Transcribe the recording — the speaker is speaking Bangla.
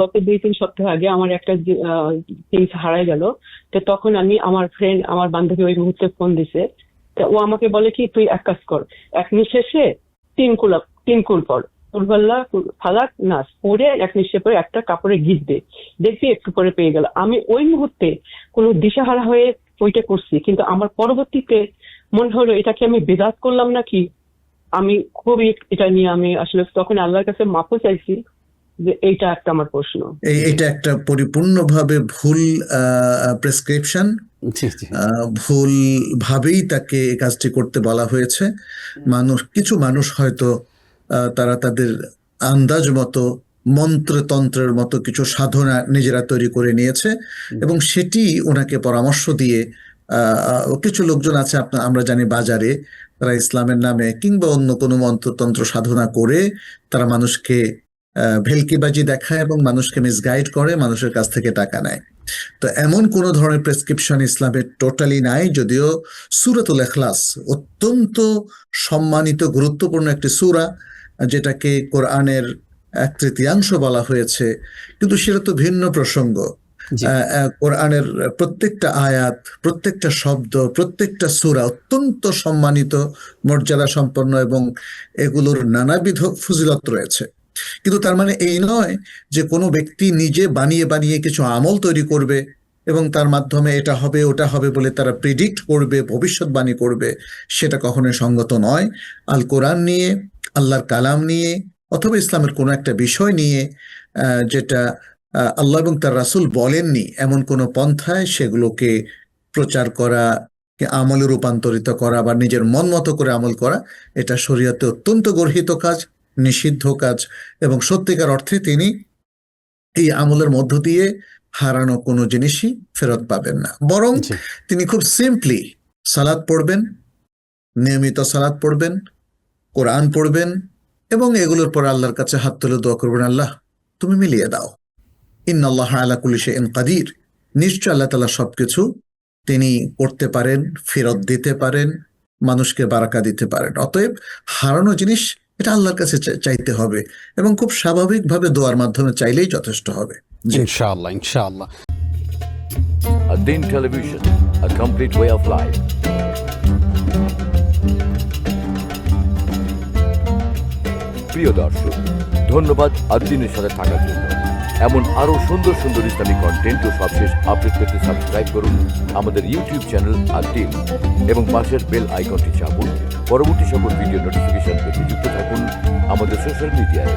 গত দুই, তিন সপ্তাহ আগে আমার একটা জিনিস হারাই গেল। তো তখন আমি আমার ফ্রেন্ড আমার বান্ধবী ওই মুহূর্তে ফোন দিছে। ও আমাকে বলে কি, তুই এক কাজ কর। এক নিঃশেষে তিন কুলা, তিন কুল পর। ফালাক, নাস পরে এক পরে একটা কাপড়ে গিট দে। দেখবি একটু পরে পেয়ে গেল। আমি ওই মুহূর্তে কোনো দিশাহারা হয়ে ওইটা করছি, কিন্তু আমার পরবর্তীতে মনে হলো এটাকে আমি বেদাত করলাম নাকি? আমি খুবই, এটা নিয়ে আমি আসলে তখন আল্লাহর কাছে মাফও চাইছি। যে এইটা একটা আমার প্রশ্ন। এটা একটা পরিপূর্ণভাবে ভুল প্রেসক্রিপশন ভুল ভাবেই তাকে এই কাজটি করতে বলা হয়েছে। মানুষ কিছু মানুষ হয়তো আহ, তারা তাদের আন্দাজ মতো মন্ত্রতন্ত্রের মতো কিছু সাধনা নিজেরা তৈরি করে নিয়েছে এবং সেটি ওনাকে পরামর্শ দিয়ে কিছু লোকজন আছে আপনার আমরা জানি বাজারে তারা ইসলামের নামে কিংবা অন্য কোনো মন্ত্রতন্ত্র সাধনা করে তারা মানুষকে ভেলকিবাজি দেখায় এবং মানুষকে মিসগাইড করে মানুষের কাছ থেকে টাকা নেয়। তো এমন কোন ধরনের প্রেসক্রিপশন ইসলামে টোটালি নাই যদিও সুরাতুল এখলাস অত্যন্ত সম্মানিত গুরুত্বপূর্ণ একটি সূরা যেটাকে কোরআনের এক তৃতীয়াংশ বলা হয়েছে কিন্তু সেটা তো ভিন্ন প্রসঙ্গ। কোরআনের প্রত্যেকটা আয়াত প্রত্যেকটা শব্দ প্রত্যেকটা সূরা অত্যন্ত সম্মানিত মর্যাদা সম্পন্ন এবং এগুলোর নানাবিধ ফজিলত রয়েছে। কিন্তু তার মানে এই নয় যে কোনো ব্যক্তি নিজে বানিয়ে বানিয়ে কিছু আমল তৈরি করবে এবং তার মাধ্যমে এটা হবে, ওটা হবে বলে তারা প্রিডিক্ট করবে, ভবিষ্যৎবাণী করবে, সেটা কখনোই সঙ্গত নয়। আল কোরআন নিয়ে, আল্লাহর কালাম নিয়ে, অথবা ইসলামের কোনো একটা বিষয় নিয়ে যেটা আল্লাহ এবং তার রাসূল বলেননি, এমন কোনো পন্থায় সেগুলোকে প্রচার করা আমলে রূপান্তরিত করা বা নিজের মন মতো করে আমল করা, এটা শরীয়তে অত্যন্ত গর্হিত কাজ। নিষিদ্ধ কাজ এবং সত্যিকার অর্থে তিনি এই আমলের মধ্য দিয়ে হারানো কোনো জিনিসই ফেরত পাবেন না। বরং তিনি খুব সিম্পলি সালাদ পড়বেন নিয়মিত সালাদ পড়বেন কোরআন পড়বেন এবং এগুলোর পর আল্লাহর কাছে হাত তুলে দোয়া করবেন আল্লাহ তুমি মিলিয়ে দাও। ইন্নাল্লাহ আলা কুল্লি শাইইন কাদির। নিশ্চয় আল্লাহ তাআলা সবকিছু তিনি করতে পারেন ফেরত দিতে পারেন মানুষকে বারাকা দিতে পারেন। অতএব হারানো জিনিস এটা আল্লাহর কাছে চাইতে হবে এবং খুব স্বাভাবিকভাবে দোয়ার মাধ্যমে চাইলেই যথেষ্ট হবে। ইনশাআল্লাহ ইনশাআল্লাহ। Adin Television, a complete way of life. প্রিয় দর্শক ধন্যবাদ আদিনের সাথে থাকার জন্য। এমন আরও সুন্দর সুন্দর ইসলামিক কন্টেন্ট ও সবশেষ আপডেট পেতে সাবস্ক্রাইব করুন আমাদের ইউটিউব চ্যানেল আদিন এবং পাশের বেল আইকনটি চাপুন। পরবর্তী সকল ভিডিও নোটিফিকেশন পেতে যুক্ত থাকুন আমাদের সোশ্যাল মিডিয়ায়